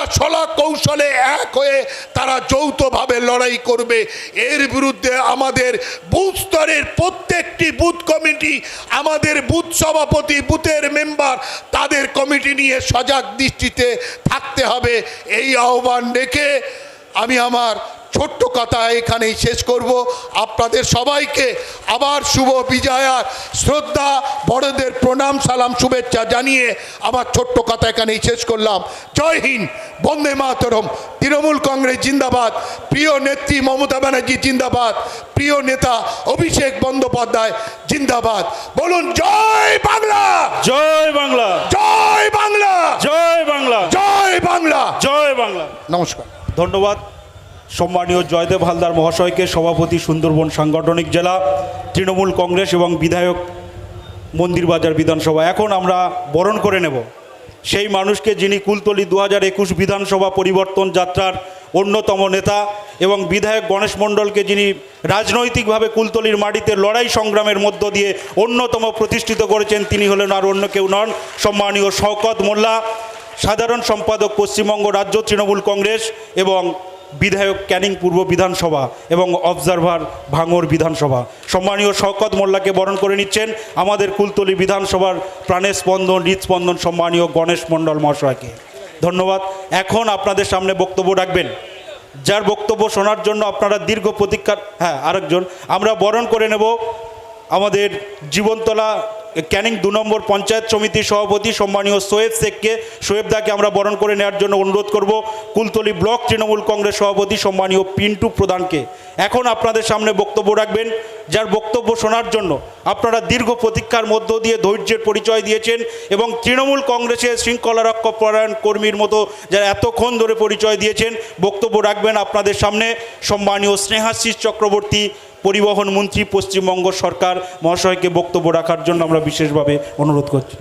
তারা ছলা কৌশলে এক হয়ে তারা যৌথভাবে লড়াই করবে। এর বিরুদ্ধে আমাদের বুথ স্তরের প্রত্যেকটি বুথ কমিটি, আমাদের বুথ সভাপতি, বুথের মেম্বার, তাদের কমিটি নিয়ে সজাগ দৃষ্টিতে থাকতে হবে। এই আহ্বান রেখে আমি আমার ছোট্ট কথা এখানেই শেষ করব। আপনাদের সবাইকে আবার শুভ বিজয়ার শ্রদ্ধা বড়দের প্রণাম সালাম শুভেচ্ছা জানিয়ে আমার ছোট্ট কথা এখানেই শেষ করলাম। জয় হিন্দ বন্দে মাতরম। তৃণমূল কংগ্রেস জিন্দাবাদ। প্রিয় নেত্রী মমতা ব্যানার্জি জিন্দাবাদ। প্রিয় নেতা অভিষেক বন্দ্যোপাধ্যায় জিন্দাবাদ। বলুন জয় বাংলা! জয় বাংলা! জয় বাংলা! জয় বাংলা! জয় বাংলা! জয় বাংলা! নমস্কার। ধন্যবাদ। সম্মানীয় জয়দেব হালদার মহাশয়কে সভাপতি সুন্দরবন সাংগঠনিক জেলা, তৃণমূল কংগ্রেস এবং বিধায়ক মন্দিরবাজার বিধানসভা। এখন আমরা বরণ করে নেব। সেই মানুষকে যিনি কুলতলি দু হাজার একুশ বিধানসভা পরিবর্তন যাত্রার অন্যতম নেতা এবং বিধায়ক গণেশ মণ্ডলকে যিনি রাজনৈতিকভাবে কুলতলির মাটিতে লড়াই সংগ্রামের মধ্য দিয়ে অন্যতম প্রতিষ্ঠিত করেছেন, তিনি হলেন আর অন্য কেউ নন, সম্মানীয় শওকত মোল্লা, সাধারণ সম্পাদক পশ্চিমবঙ্গ রাজ্য তৃণমূল কংগ্রেস এবং বিধায়ক ক্যানিং পূর্ব বিধানসভা এবং অবজারভার ভাঙর বিধানসভা। সম্মানীয় শওকত মোল্লাকে বরণ করে নিচ্ছেন আমাদের কুলতলি বিধানসভার প্রাণের স্পন্দন হৃদস্পন্দন সম্মানীয় গণেশ মণ্ডল মহাশয়কে। ধন্যবাদ। এখন আপনাদের সামনে বক্তব্য রাখবেন। যার বক্তব্য শোনার জন্য আপনারা দীর্ঘ প্রতীক্ষার হ্যাঁ আরেকজন। আমরা বরণ করে নেব আমাদের জীবনতলা ক্যানিং দু নম্বর পঞ্চায়েত সমিতির সভাপতি সম্মানীয় সোয়েব শেখকে সোয়েবদাকে আমরা বরণ করে নেওয়ার জন্য অনুরোধ করব। কুলতলি ব্লক তৃণমূল কংগ্রেস সভাপতি সম্মানীয় পিন্টু প্রধানকে। এখন আপনাদের সামনে বক্তব্য রাখবেন, যার বক্তব্য শোনার জন্য আপনারা দীর্ঘ প্রতীক্ষার মধ্য দিয়ে ধৈর্যের পরিচয় দিয়েছেন এবং তৃণমূল কংগ্রেসের শৃঙ্খলা রক্ষাপরায়ণ কর্মীর মতো যারা এতক্ষণ ধরে পরিচয় দিয়েছেন, বক্তব্য রাখবেন আপনাদের সামনে। সম্মানীয় স্নেহাশিস চক্রবর্তী পরিবহন মন্ত্রী পশ্চিমবঙ্গ সরকার মহাশয়কে বক্তব্য রাখার জন্য আমরা বিশেষভাবে অনুরোধ করছি।